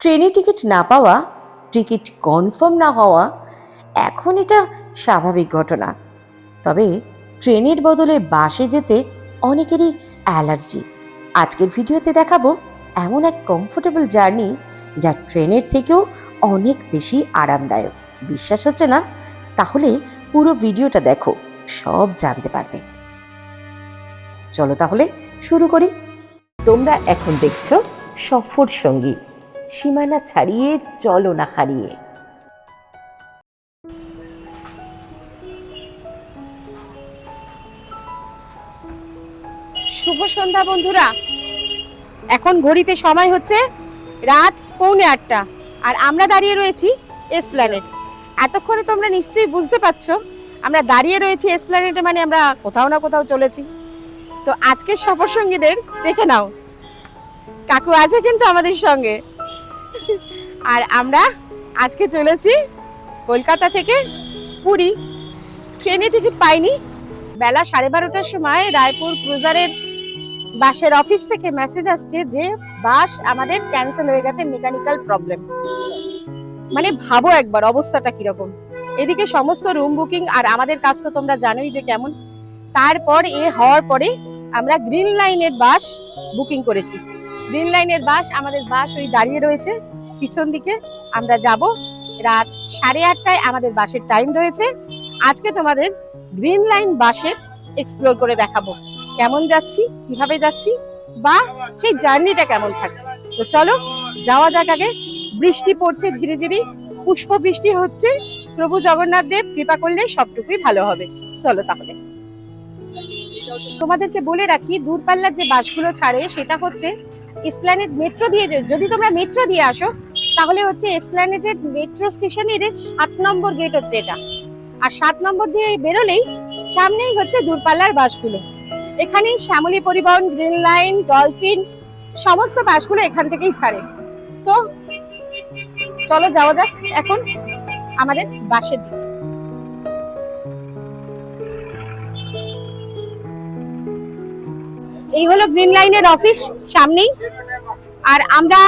ট্রেনে টিকিট না পাওয়া, টিকিট কনফার্ম না হওয়া, এখন এটা স্বাভাবিক ঘটনা। তবে ট্রেনের বদলে বাসে যেতে অনেকেরই অ্যালার্জি। আজকের ভিডিওতে দেখাবো এমন এক কমফোর্টেবল জার্নি যা ট্রেনের থেকেও অনেক বেশি আরামদায়ক। বিশ্বাস হচ্ছে না? তাহলে পুরো ভিডিওটা দেখো, সব জানতে পারবে। চলো তাহলে শুরু করি। তোমরা এখন দেখছ সফর সঙ্গী সীমানা ছাড়িয়ে চলো না হারিয়ে। শুভ সন্ধ্যা বন্ধুরা। এখন ঘড়িতে সময় হচ্ছে রাত পৌনে আটটা আর আমরা দাঁড়িয়ে রয়েছি এসপ্ল্যানেট এতক্ষণে তোমরা নিশ্চয়ই বুঝতে পারছ, আমরা দাঁড়িয়ে রয়েছি এসপ্ল্যানেটে মানে আমরা কোথাও না কোথাও চলেছি। তো আজকের সফর সঙ্গীদের দেখে নাও। কাকু আছে কিন্তু আমাদের সঙ্গে। আর আমরা আজকে চলেছি কলকাতা থেকে পুরী। ট্রেনে টিকিট পাইনি। বেলা সাড়ে বারোটার সময় রায়পুর ক্রুজারের বাসের অফিস থেকে মেসেজ আসছে যে বাস আমাদের ক্যান্সেল হয়ে গেছে মেকানিক্যাল প্রবলেম মানে ভাবো একবার অবস্থাটা কীরকম। এদিকে সমস্ত রুম বুকিং আর আমাদের কাজ তো তোমরা জানোই যে কেমন। তারপর এ হওয়ার পরে আমরা গ্রিন লাইনের বাস বুকিং করেছি। গ্রিন লাইনের বাস, আমাদের বাস ওই দাঁড়িয়ে রয়েছে। পিছন দিকে আমরা যাব। রাত সাড়ে আটটায় আমাদের বাসের টাইম রয়েছে। আজকে তোমাদের গ্রিন লাইন বাসে এক্সপ্লোর করে দেখাবো। কেমন যাচ্ছি, কীভাবে যাচ্ছি, বা সেই জার্নিটা কেমন থাকছে। তো চলো, যাওয়া যাক আগে। বৃষ্টি পড়ছে ঝিরি ঝিরি পুষ্প বৃষ্টি হচ্ছে। প্রভু জগন্নাথ দেব, কৃপা করলে সবটুকুই ভালো হবে। চলো তাহলে। তোমাদেরকে বলে রাখি, দূরপাল্লার যে বাসগুলো ছাড়ে, সেটা হচ্ছে এসপ্ল্যানেট মেট্রো দিয়ে যদি তোমরা মেট্রো দিয়ে আসো তাহলে হচ্ছে এসপ্ল্যানেটের মেট্রো স্টেশনের সাত নম্বর গেট হচ্ছে এটা। আর সাত নম্বর দিয়ে বেরোলেই সামনেই হচ্ছে দূরপাল্লার বাসগুলো। এখানেই শ্যামলী পরিবহন গ্রিন লাইন ডলফিন সমস্ত বাসগুলো এখান থেকেই ছাড়ে। তো চলো যাওয়া যাক এখন আমাদের বাসের দিকে। এই হলো গ্রিন লাইনের অফিস সামনেই। আর আমরা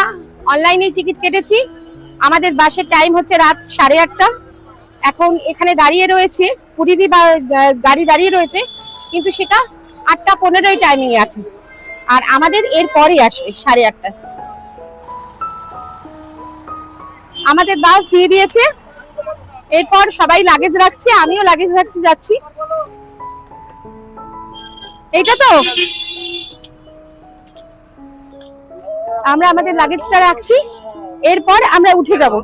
অনলাইনে টিকিট কেটেছি। আমাদের বাসের টাইম হচ্ছে রাত সাড়ে আটটা। এখন এখানে দাঁড়িয়ে রয়েছে কুড়িটি বা গাড়ি দাঁড়িয়ে রয়েছে, কিন্তু সেটা আটটা পনেরোই টাইমিং আছে। আর আমাদের এর পরে আসবে সাড়ে আটটা। আমাদের বাস দিয়ে দিয়েছে। এরপর সবাই লাগেজ রাখছে, আমিও লাগেজ রাখতে যাচ্ছি। এইটা তো? আমরা আমাদের লাগেজটা রাখছি। এরপর আমরা উঠে যাব।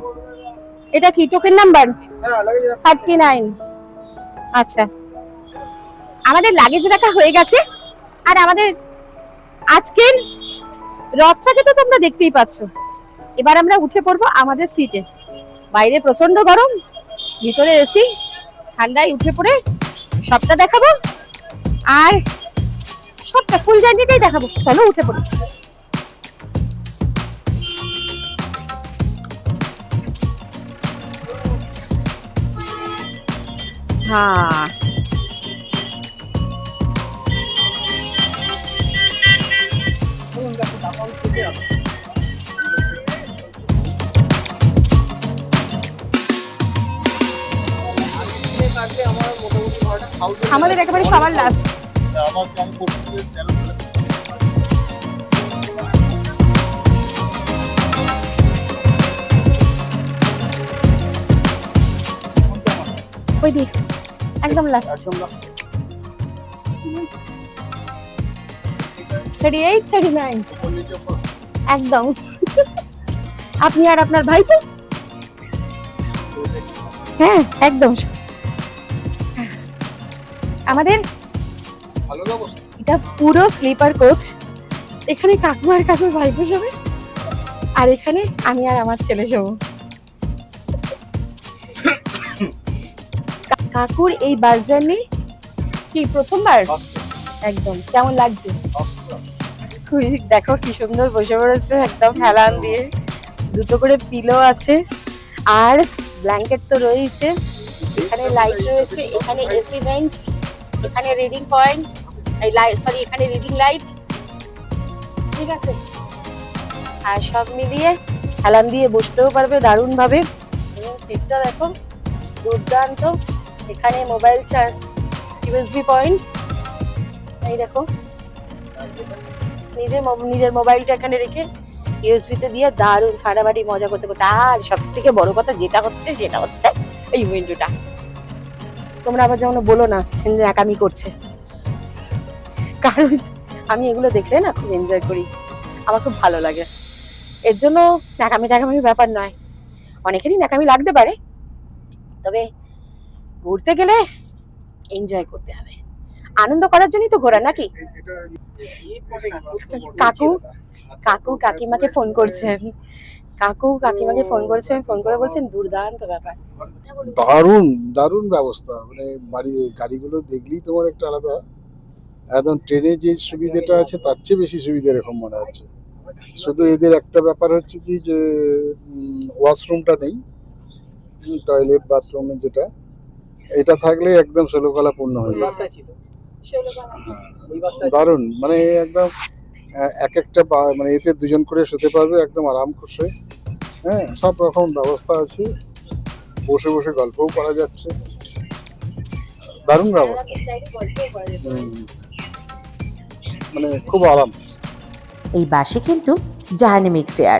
এটা কি? Token number? Thirty nine. আচ্ছা। আমাদের লাগেজ রাখা হয়ে গেছে। আর আমাদের আজকের রথটাকে তো তোমরা দেখতেই পাচ্ছ। এবার আমরা উঠে পড়ব আমাদের সিটে বাইরে প্রচণ্ড গরম। ভিতরে এসি ঠান্ডায় উঠে পড়ে সবটা দেখাবো। আর সবটা ফুল জার্নিটাই দেখাবো। চলো উঠে পড়ি। হ্যাঁ আমাদের একেবারে সবার লাস্ট ওই দিক একদম last thirty eight thirty nine একদম। আপনি আর আপনার ভাই তো হ্যাঁ একদম। আমাদের? এটা পুরো স্লিপার কোচ এখানে কাকু আর কাকুর ভাইপো শোবে আর এখানে আমি আর আমার ছেলে শোবো কাকুর এই বাস জার্নি কি প্রথমবার? একদম। কেমন লাগছে? খুবই দেখো কি সুন্দর বসে পড়েছে একদম হেলান দিয়ে। দুটো করে পিলো আছে আর ব্ল্যাঙ্কেট তো রয়েছে এখানে লাইট রয়েছে এখানে এসি ভেন্ট এখানে রিডিং পয়েন্ট এই লাইট সরি এখানে রিডিং লাইট ঠিক আছে? আর সব মিলিয়ে হেলান দিয়ে বসতেও পারবে দারুণভাবে। সিটটা দেখো দুর্দান্ত। এখানে মোবাইল চার্জ ইউএসবি পয়েন্ট এই দেখো। নিজে নিজের মোবাইলটা এখানে রেখে ইউএসবিতে দিয়ে দারুণ ফাটাফাটি মজা করতে করতে। আর সব থেকে বড় কথা যেটা হচ্ছে, সেটা হচ্ছে এই উইন্ডোটা তোমরা আবার যেমন বলো না একামি করছে। কারণ আমি এগুলো দেখলে না খুব এনজয় করি। আমার খুব ভালো লাগে। এর জন্য ন্যাকামি ট্যাকামির ব্যাপার নয়। অনেকেরই ন্যাকামি লাগতে পারে। তবে ঘুরতে গেলে এনজয় করতে হবে। আনন্দ করার জন্যই তো ঘোরা নাকি? কাকু কাকু কাকিমাকে ফোন করছেন। কাকু কাকিমাকে ফোন করেছেন ফোন করে বলছেন দুর্দান্ত ব্যাপার। দারুণ দারুণ ব্যবস্থা। মানে বাড়ি, গাড়িগুলো দেখলেই তোমার একটা আলাদা, একদম ট্রেনে যে সুবিধাটা আছে, তার চেয়ে বেশি সুবিধা এরকম মনে হচ্ছে। শুধু এদের একটা ব্যাপার হচ্ছে কি যে ওয়াশরুমটা নেই টয়লেট বাথরুম যেটা। এটা থাকলে একদম ষোলোকলা পূর্ণ হয়ে যাবে। দারুণ। মানে একদম এক একটা বা- মানে এতে দুজন করে শুতে পারবে একদম আরাম খুশে। হ্যাঁ সব রকম ব্যবস্থা আছে। বসে বসে গল্পও করা যাচ্ছে। দারুণ ব্যবস্থা। মানে খুব আরাম। এই বাসে কিন্তু ডাইনামিক ফেয়ার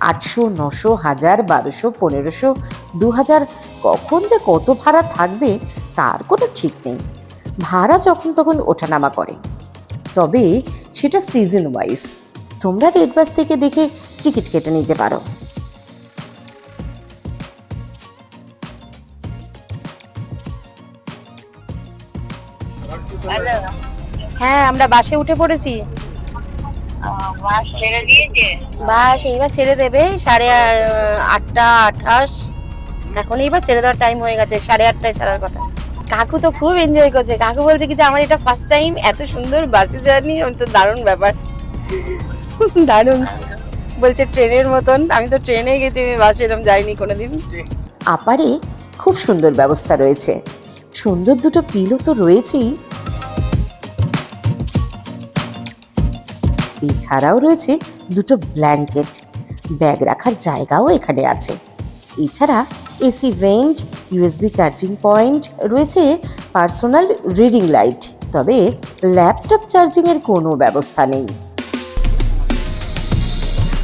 আটশো নশো হাজার বারোশো পনেরোশো দু হাজার কখন যে কত ভাড়া থাকবে তার কোনো ঠিক নেই। ভাড়া যখন তখন ওঠানামা করে। তবে সেটা সিজন ওয়াইজ তোমরা রেড বাস থেকে দেখে টিকিট কেটে নিতে পারো। হ্যাঁ আমরা বাসে উঠে পড়েছি। বাস ছেড়ে দিয়েছে? বাস এইবার ছেড়ে দেবে সাড়ে আটটা আঠাশ। এখন এইবার ছেড়ে দেওয়ার টাইম হয়ে গেছে, সাড়ে আটটায় ছাড়ার কথা। কাকু তো খুব এনজয় করছে। কাকু বলছে কি যে, আমার এটা ফার্স্ট টাইম এত সুন্দর বাসে জার্নি, আমি তো দারুণ ব্যাপার। দারুণ। বলছে, ট্রেনের মতন, আমি তো ট্রেনে গেছি, আমি বাসে এরকম যাইনি কোনোদিন। আপারে খুব সুন্দর ব্যবস্থা রয়েছে। সুন্দর দুটো পিলও তো রয়েছেই। এছাড়াও রয়েছে দুটো ব্ল্যাঙ্কেট ব্যাগ রাখার জায়গাও এখানে আছে। এছাড়া AC vent, USB charging point, রয়েছে পার্সোনাল রিডিং লাইট। তবে ল্যাপটপ চার্জিংয়ের কোনো ব্যবস্থা নেই।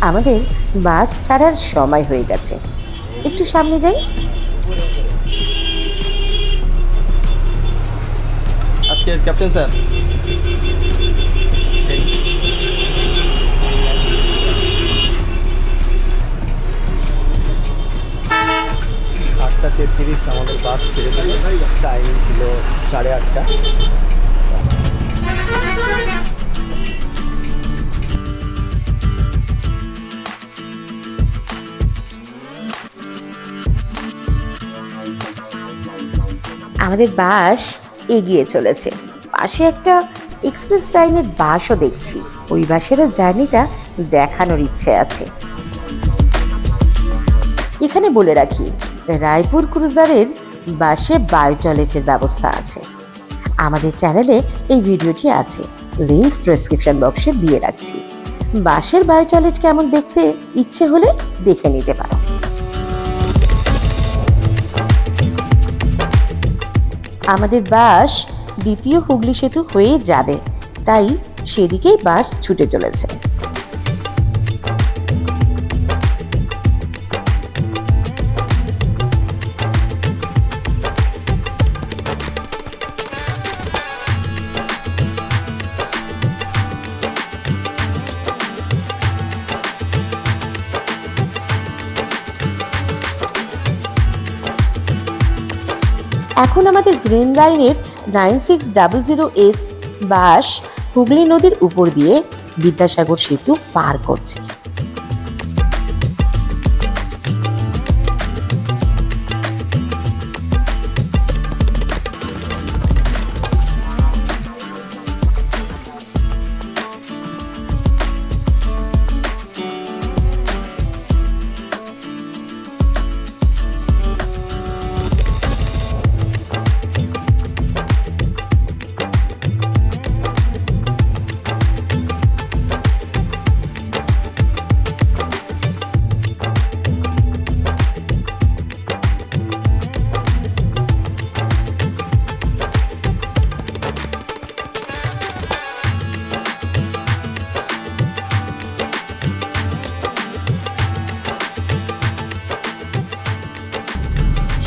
আমাদের বাস ছাড়ার সময় হয়ে গেছে। একটু সামনে যাই। Captain sir. তেত্রিশ আমাদের বাস ছেড়ে দিল। টাইমিং ছিল সাড়ে আটটা। আমাদের বাস এগিয়ে চলেছে। পাশে একটা এক্সপ্রেস লাইনের বাসও দেখছি। ওই বাসেরও জার্নিটা দেখানোর ইচ্ছে আছে। এখানে বলে রাখি রায়পুর ক্রুজারের বাসে বায়ো টয়লেটের ব্যবস্থা আছে। আমাদের চ্যানেলে এই ভিডিওটি আছে। লিংক প্রেসক্রিপশন বক্সে দিয়ে রাখছি। বাসের বায়ো টয়লেট কেমন দেখতে ইচ্ছে হলে দেখে নিতে পারো। আমাদের বাস দ্বিতীয় হুগলি সেতু হয়ে যাবে। তাই সেদিকেই বাস ছুটে চলেছে। এখন আমাদের গ্রিন লাইনের nine six double zero S bus Hooghly নদীর উপর দিয়ে বিদ্যাসাগর সেতু পার করছে।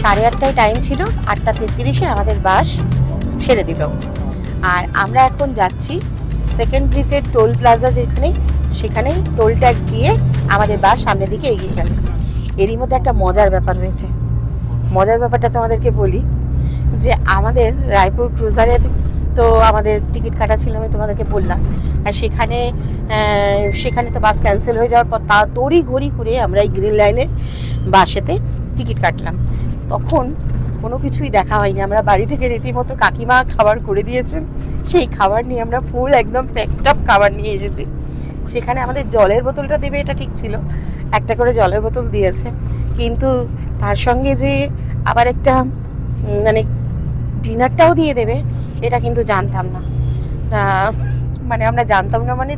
সাড়ে আটটায় টাইম ছিল, আটটা তেত্রিশে আমাদের বাস ছেড়ে দিল। আর আমরা এখন যাচ্ছি সেকেন্ড ব্রিজের টোল প্লাজা যেখানে সেখানে টোল ট্যাক্স দিয়ে আমাদের বাস সামনের দিকে এগিয়ে গেল। এরই মধ্যে একটা মজার ব্যাপার হয়েছে। মজার ব্যাপারটা তোমাদেরকে বলি যে আমাদের রায়পুর ক্রুজারে তো আমাদের টিকিট কাটা ছিল আমি তোমাদেরকে বললাম। আর সেখানে সেখানে তো বাস ক্যান্সেল হয়ে যাওয়ার পর তা তড়ি ঘড়ি করে আমরা এই গ্রিন লাইনের বাসেতে টিকিট কাটলাম। তখন কোনো কিছুই দেখা হয়নি। আমরা বাড়ি থেকে রীতিমতো কাকিমা খাবার করে দিয়েছেন। সেই খাবার নিয়ে আমরা ফুল একদম প্যাকড আপ খাবার নিয়ে এসেছি। সেখানে আমাদের জলের বোতলটা দেবে, এটা ঠিক ছিল। একটা করে জলের বোতল দিয়েছে। কিন্তু তার সঙ্গে যে আবার একটা মানে ডিনারটাও দিয়ে দেবে, এটা কিন্তু জানতাম না। মানে আমরা জানতাম না মানে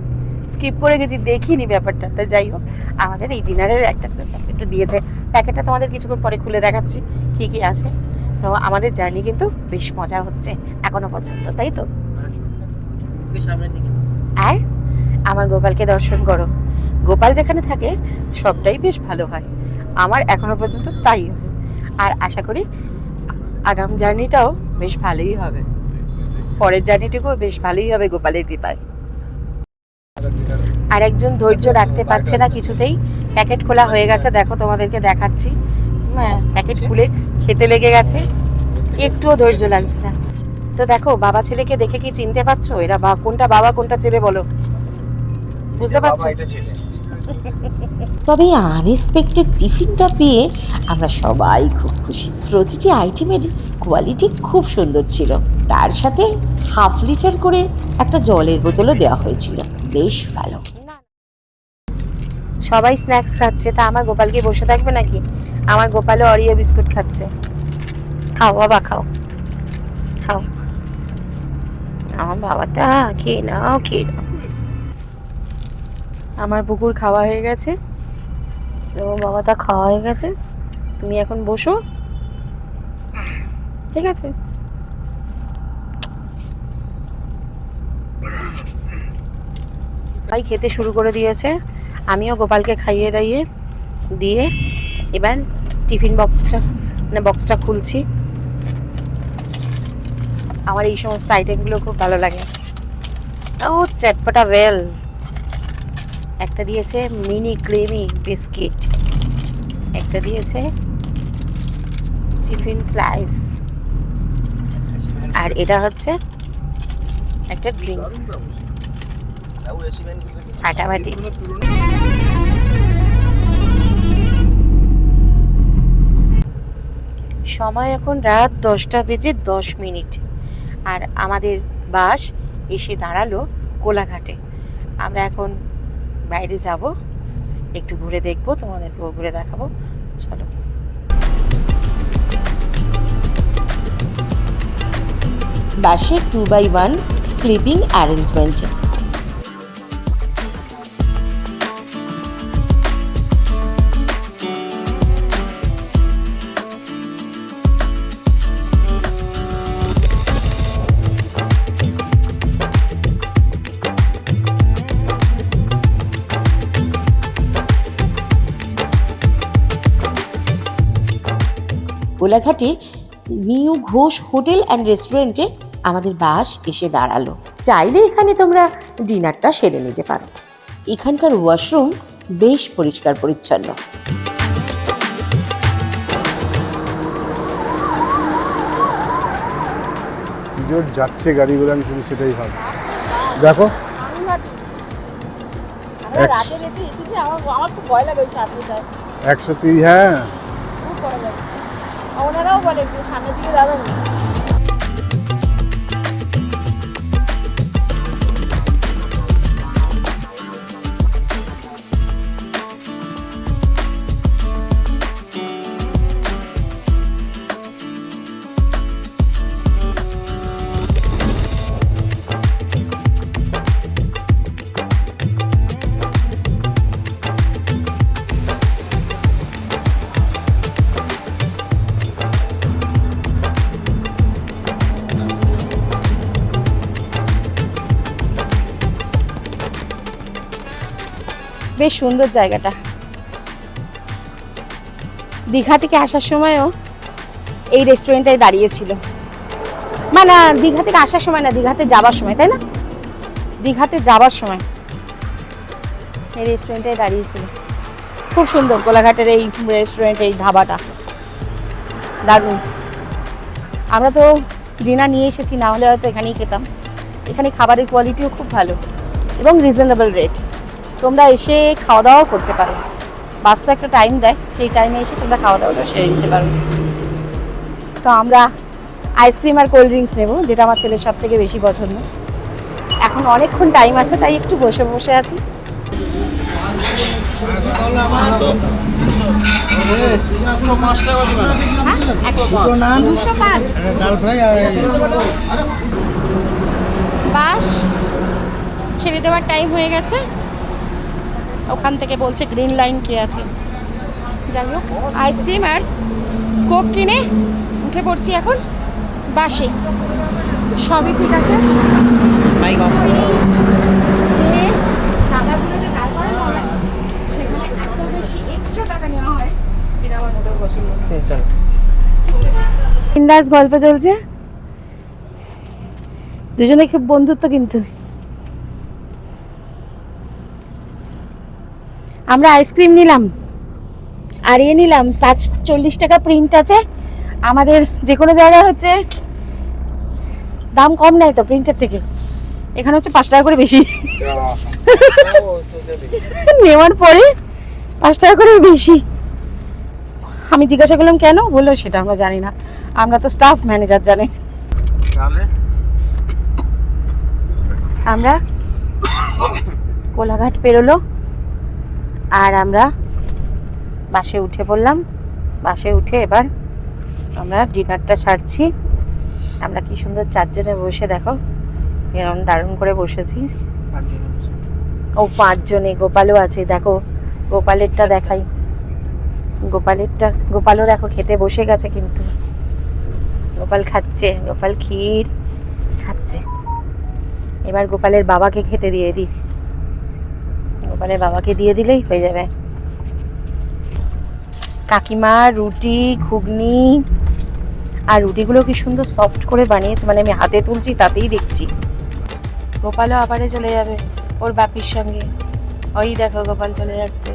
স্কিপ করে গেছি দেখিনি ব্যাপারটা। তা যাই হোক আমাদের এই ডিনারের একটা প্যাকেটও দিয়েছে। প্যাকেটটা তোমাদের কিছুক্ষণ পরে খুলে দেখাচ্ছি কী কী আছে। তো আমাদের জার্নি কিন্তু বেশ মজার হচ্ছে এখনও পর্যন্ত তাই তো? আর আমার গোপালকে দর্শন করো। গোপাল যেখানে থাকে সবটাই বেশ ভালো হয়। আমার এখনও পর্যন্ত তাই হয়। আর আশা করি আগাম জার্নিটাও বেশ ভালোই হবে। পরের জার্নিটুকুও বেশ ভালোই হবে গোপালের কৃপায়। আর একজন ধৈর্য রাখতে পারছে না কিছুতেই। প্যাকেট খোলা হয়ে গেছে দেখো তোমাদেরকে দেখাচ্ছি। হ্যাঁ প্যাকেট খুলে খেতে লেগে গেছে। একটুও ধৈর্য লাগছে না। তো দেখো বাবা ছেলেকে দেখে কি চিনতে পারছ? এরা বা কোনটা বাবা কোনটা ছেলে বলো? বুঝতে পারছ? তবে আনএক্সপেক্টেড টিফিনটা পেয়ে আমরা সবাই খুব খুশি। প্রতিটি আইটেমের কোয়ালিটি খুব সুন্দর ছিল। তার সাথে হাফ লিটার করে একটা জলের বোতলও দেওয়া হয়েছিল। বেশ ভালো। সবাই স্ন্যাক্স খাচ্ছে। তা আমার গোপালকে বসে থাকবে নাকি? আমার গোপালও অরিও বিস্কুট খাচ্ছে। খাও, বাবা, খাও। খাও। আমার বাবা তা, খেয়ে নাও খেয়ে নাও। আমার পুকুর খাওয়া হয়ে গেছে। এবং বাবাটা খাওয়া হয়ে গেছে। তুমি এখন বসো। ঠিক আছে। ভাই খেতে শুরু করে দিয়েছে। আমিও গোপালকে খাইয়ে দাইয়ে দিয়ে এবার টিফিন বক্সটা মানে বক্সটা খুলছি। আমার এই সমস্ত আইটেমগুলো খুব ভালো লাগে। ও চটপটা ওয়েল একটা দিয়েছে মিনি ক্রিমি বিস্কিট একটা দিয়েছে টিফিন স্লাইস আর এটা হচ্ছে একটা ড্রিঙ্কস ফাটাফাটি। সময় এখন রাত দশটা বেজে দশ মিনিট। আর আমাদের বাস এসে দাঁড়াল কোলাঘাটে। আমরা এখন বাইরে যাব। একটু ঘুরে দেখব, তোমাদেরকেও ঘুরে দেখাবো। চলো। বাসে two by one sleeping arrangement কোলাঘাটে new Ghosh hotel and রেস্টুরেন্টে আমাদের বাস এসে দাঁড়াল। চাইলে এখানে তোমরা ডিনারটা সেরে নিতে পারো। এখানকার ওয়াশরুম বেশ পরিষ্কার পরিচ্ছন্ন। জোর যাচ্ছে গাড়িগুলো আমি শুধু সেটাই দেখো। একশো তিরিশ হ্যাঁ। ওনারাও বলে যে সামনের দিকে যাবেন বেশ সুন্দর জায়গাটা। দীঘা থেকে আসার সময়ও এই রেস্টুরেন্টটায় দাঁড়িয়েছিল। মানে দীঘা থেকে আসার সময় না, দীঘাতে যাবার সময়, তাই না? দীঘাতে যাবার সময় এই রেস্টুরেন্টটায় দাঁড়িয়েছিল। খুব সুন্দর, কোলাঘাটের এই রেস্টুরেন্ট এই ধাবাটা। দারুণ। আমরা তো ডিনার নিয়ে এসেছি, না হলে হয়তো এখানেই খেতাম। এখানে খাবারের কোয়ালিটিও খুব ভালো এবং রিজনেবল রেট তোমরা এসে খাওয়া দাওয়াও করতে পারো। বাস তো একটা টাইম দেয় সেই টাইমে এসে তোমরা খাওয়া দাওয়াটা সেরে নিতে পারো। তো আমরা আইসক্রিম আর কোল্ড ড্রিঙ্কস নেব যেটা আমার ছেলের সব থেকে বেশি পছন্দ। এখন অনেকক্ষণ টাইম আছে তাই একটু বসে বসে আছি। বাস ছেড়ে দেওয়ার টাইম হয়ে গেছে। ওখান থেকে বলছে গ্রিন লাইন কে আছে। যাই হোক আইসক্রিম আর কোক কিনে উঠে পড়ছি এখন বাসে। সবই ঠিক আছে? যে টাকাগুলোকে দাঁড় করানো হয় সেখানে এত বেশি এক্সট্রা টাকা নেওয়া হয় এটা আমার মোটেও পছন্দ না। বিন্দাস গল্প চলছে। দুজনে খুব বন্ধুত্ব কিন্তু। আমরা আইসক্রিম নিলাম আর এ নিলাম পাঁচ চল্লিশ টাকা প্রিন্ট আছে। আমাদের যে কোনো জায়গায় হচ্ছে দাম কম নেয় তো প্রিন্টের থেকে। এখানে হচ্ছে পাঁচ টাকা করে বেশি। নেওয়ার পরে পাঁচ টাকা করে বেশি। আমি জিজ্ঞাসা করলাম কেন? বলল সেটা আমরা জানি না। আমরা তো স্টাফ ম্যানেজার জানে। আমরা কোলাঘাট পেরোলো। আর আমরা বাসে উঠে পড়লাম। বাসে উঠে এবার আমরা ডিনারটা সারছি। আমরা কি সুন্দর চারজনে বসে দেখো এরকম দারুণ করে বসেছি। ও পাঁচজনে গোপালও আছে দেখো গোপালেরটা দেখাই। গোপালেরটা গোপালও দেখো খেতে বসে গেছে কিন্তু। গোপাল খাচ্ছে গোপাল ক্ষীর খাচ্ছে। এবার গোপালের বাবাকে খেতে দিয়ে দিই। গোপালের বাবাকে দিয়ে দিলেই হয়ে যাবে। কাকিমা, রুটি, ঘুগনি আর রুটিগুলো কি সুন্দর সফট করে বানিয়েছে মানে আমি হাতে তুলছি, তাতেই দেখছি। গোপালও আবারে চলে যাবে, ওর বাপির সঙ্গে। ওই দেখো, গোপাল চলে যাচ্ছে।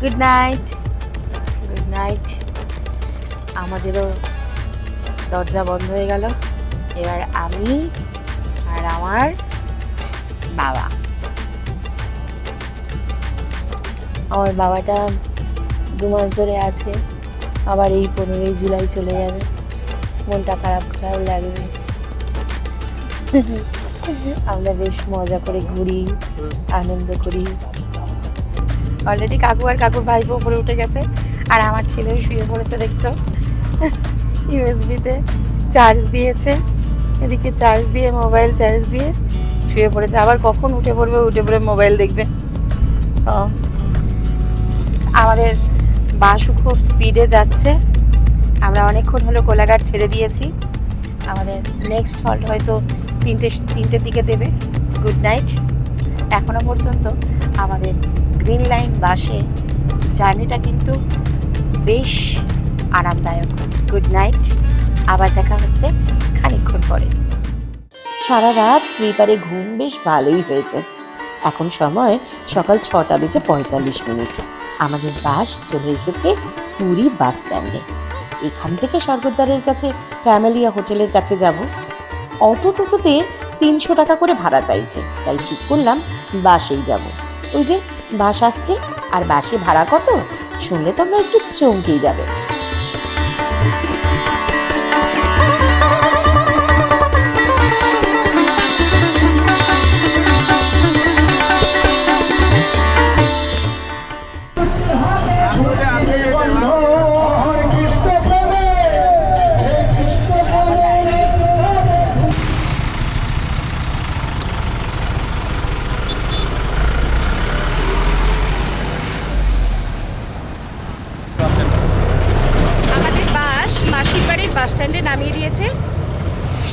গুড নাইট গুড নাইট আমাদেরও দরজা বন্ধ হয়ে গেল। এবার আমি আর আমার বাবা। আমার বাবাটা দু মাস ধরে আছে। আবার এই পনেরোই জুলাই চলে যাবে। মনটা খারাপ খারাপ লাগবে। আমরা বেশ মজা করে ঘুরি, আনন্দ করি। অলরেডি কাকু আর কাকুর ভাইপো উপরে উঠে গেছে। আর আমার ছেলেও শুয়ে পড়েছে, দেখছ? ইউএসবিতে চার্জ দিয়েছে। এদিকে চার্জ দিয়ে মোবাইল চার্জ দিয়ে শুয়ে পড়েছে। আবার কখন উঠে পড়বে, উঠে পড়ে মোবাইল দেখবে। আমাদের বাসও খুব স্পিডে যাচ্ছে। আমরা অনেকক্ষণ হলো কোলাঘাট ছেড়ে দিয়েছি। আমাদের নেক্সট হল্ট হয়তো তিনটে, তিনটের দিকে দেবে। গুড নাইট এখনও পর্যন্ত আমাদের গ্রিন লাইন বাসে জার্নিটা কিন্তু বেশ আরামদায়ক। গুড নাইট আবার দেখা হচ্ছে খানিকক্ষণ পরে। সারা রাত স্লিপারে ঘুম বেশ ভালোই হয়েছে। এখন সময় সকাল ছটা বেজে পঁয়তাল্লিশ মিনিট। আমাদের বাস চলে এসেছে পুরী বাস স্ট্যান্ডে। এখান থেকে স্বর্গদ্বারের কাছে, ক্যামেলিয়া হোটেলের কাছে যাব। অটো টোটোতে তিনশো টাকা করে ভাড়া চাইছে, তাই ঠিক করলাম বাসেই যাব। ওই যে বাস আসছে, আর বাসে ভাড়া কত? শুনলে তোমরা একটু চমকেই যাবে।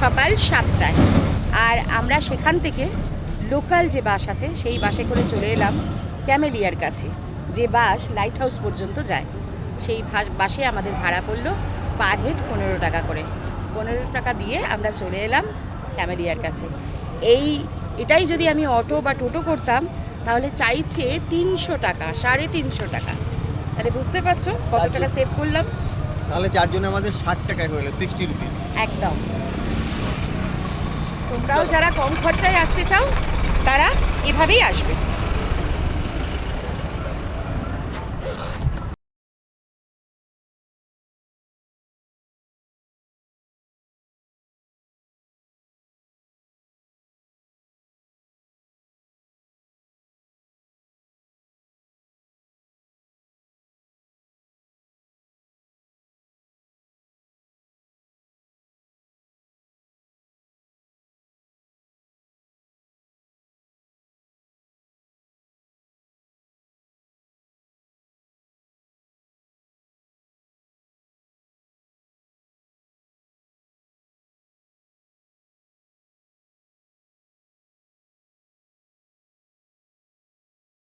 সকাল সাতটায়। আর আমরা সেখান থেকে লোকাল যে বাস আছে সেই বাসে করে চলে এলাম ক্যামেলিয়ার কাছে। যে বাস লাইট হাউস পর্যন্ত যায়। সেই বাসে আমাদের ভাড়া পড়ল পার হেড পনেরো টাকা করে। পনেরো টাকা দিয়ে আমরা চলে এলাম ক্যামেলিয়ার কাছে। এই এটাই যদি আমি অটো বা টোটো করতাম তাহলে চাইছে তিনশো টাকা সাড়ে তিনশো টাকা। তাহলে বুঝতে পারছ কত টাকা সেভ করলাম? তাহলে চারজনে আমাদের ষাট টাকায় হলো সিক্সটি রুপিস একদম। তোমরাও যারা কম খরচায় আসতে চাও তারা এভাবেই আসবে।